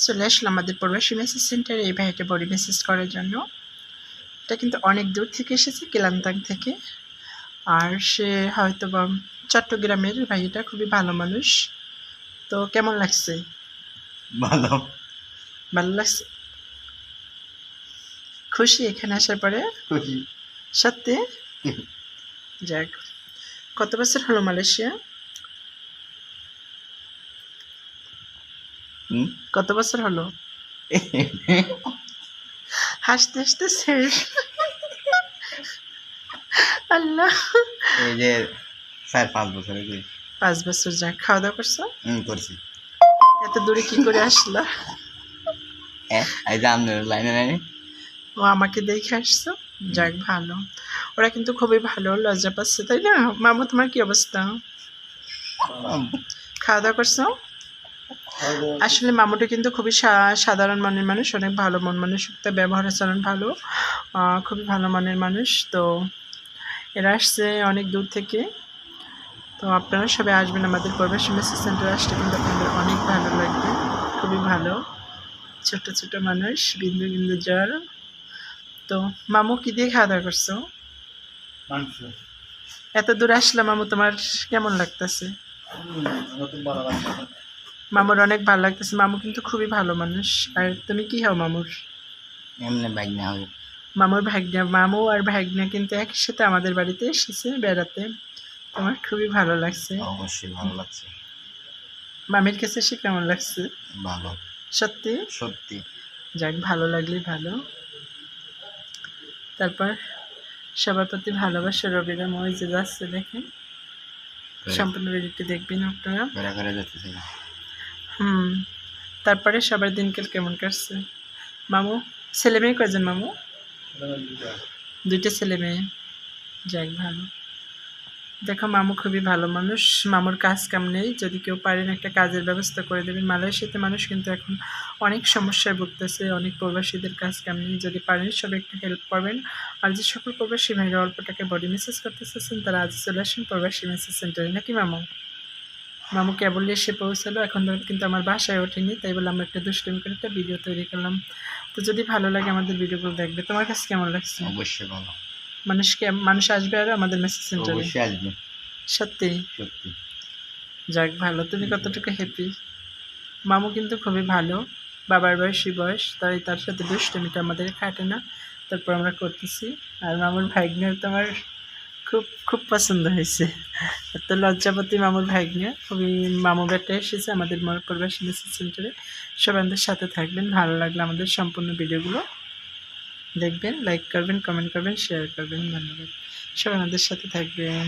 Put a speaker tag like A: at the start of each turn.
A: চলে আসলাম আমাদের প্রবাসী মেসেজ সেন্টারে এই ভাইটা বডি মেসেজ করার জন্য। এটা কিন্তু অনেক দূর থেকে এসেছে কেলান্তাং থেকে। আর সে হয়তো বা চট্টগ্রামের ভাইটা খুবই ভালো মানুষ। তো কেমন লাগছে?
B: ভালো।
A: ভালো লাগছে? খুশি এখানে আসার পরে?
B: খুশি।
A: সত্যি? যাক কত বছর হলো মালয়েশিয়া? কত বছর হলো? হাসতে হাসতে শেষ আল্লাহ।
B: এই যে চার পাঁচ বছর হয়েছে।
A: পাঁচ বছর যাক খাওয়া দাওয়া করছ?
B: হুম করছি।
A: এত দূরে কি করে আসলা?
B: এই যে আপনার লাইনে লাইনে।
A: ও আমাকে দেখে আসছো? যাক ভালো। ওরা কিন্তু খুবই ভালো লজ্জা পাচ্ছে তাই না? মামু তোমার কি অবস্থা? খাওয়া দাওয়া করছ? আসলে মামুটা কিন্তু খুবই সাধারণ মনের মানুষ অনেক ভালো মন মানসিকতা ব্যবহার আচরণ ভালো খুবই ভালো মনের মানুষ। তো এরা আসছে অনেক দূর থেকে। তো আপনারা সবাই আসবেন আমাদের প্রবাসী মেসেজ সেন্টারে আসলে কিন্তু আপনাদের অনেক ভালো লাগবে খুবই ভালো। ছোট ছোট মানুষ বিন্দু বিন্দু জ্বর। তো মামু কি দিয়ে খাওয়া দাওয়া করছ? এত দূর আসলাম মামু তোমার কেমন লাগতেছে। মামুর অনেক ভালো লাগতেছে। মামু কিন্তু খুবই ভালো মানুষ। আর তুমি কি হও মামুর?
B: এমনি হবে
A: মামুর ভাগ্না মামু আর ভাগ্না কিন্তু একসাথে আমাদের বাড়িতে এসেছে বেড়াতে। তোমার খুবই ভালো লাগছে।
B: অবশ্যই ভালো লাগছে।
A: মামির কাছে সে কেমন লাগছে?
B: ভালো।
A: সত্যি?
B: সত্যি।
A: যাক ভালো লাগলে ভালো। তারপর সবার প্রতি ভালোবাসা রবিরা মই যে যাচ্ছে দেখেন সম্পূর্ণ ভিডিওটি দেখবেন আপনারা। হুম। তারপরে সবার দিনকাল কেমন কাটছে? মামু, ছেলে মেয়ে কয়জন মামু? দুইটা ছেলে মেয়ে। যাক, ভালো। দেখো, মামু খুবই ভালো মানুষ। মামুর কাজ কাম নেই। যদি কেউ পারেন একটা কাজের ব্যবস্থা করে দেবেন। মালয়েশিয়াতে মানুষ কিন্তু এখন অনেক সমস্যায় ভুগতেছে। অনেক প্রবাসীদের কাজ কাম নেই। যদি পারেন সবাই একটু হেল্প করবেন। আর যে সকল প্রবাসী ভাইরা অল্প টাকায় বডি মেসেজ করতে চাচ্ছেন, তারা আজ চলে আসেন প্রবাসী মেসেজ সেন্টারে নাকি, মামু? মামু কেবল এসে পৌঁছালো। এখন কিন্তু আমার বাসায় ওঠেনি তাই বলে আমরা একটা দুষ্টুমি করে একটা ভিডিও তৈরি করলাম। তো যদি ভালো লাগে আমাদের ভিডিওগুলো দেখবে। তোমার কাছে কেমন লাগছে?
B: অবশ্যই ভালো।
A: মানুষকে মানুষ আসবে আর আমাদের মেসেজ সেন্টারে
B: অবশ্যই আসবে।
A: সত্যি?
B: সত্যি।
A: যাক ভালো। তুমি কতটুকু হ্যাপি মামু কিন্তু খুবই ভালো। বাবার বয়সী বয়স তাই তার সাথে দুষ্টমিটা আমাদের খাটে না। তারপর আমরা করতেছি। আর মামুর ভাগ্নে তো আমার খুব খুব পছন্দ হয়েছে। তো লজ্জাপতি মামুর ভাগ্নে খুবই মামু বেটা এসেছে, আমাদের মরপুর মেসেজ সেন্টারে। সবাই আমাদের সাথে থাকবেন, ভালো লাগলে আমাদের সম্পূর্ণ ভিডিওগুলো দেখবেন লাইক করবেন কমেন্ট করবেন শেয়ার করবেন, ধন্যবাদ। সবাই আমাদের সাথে থাকবেন।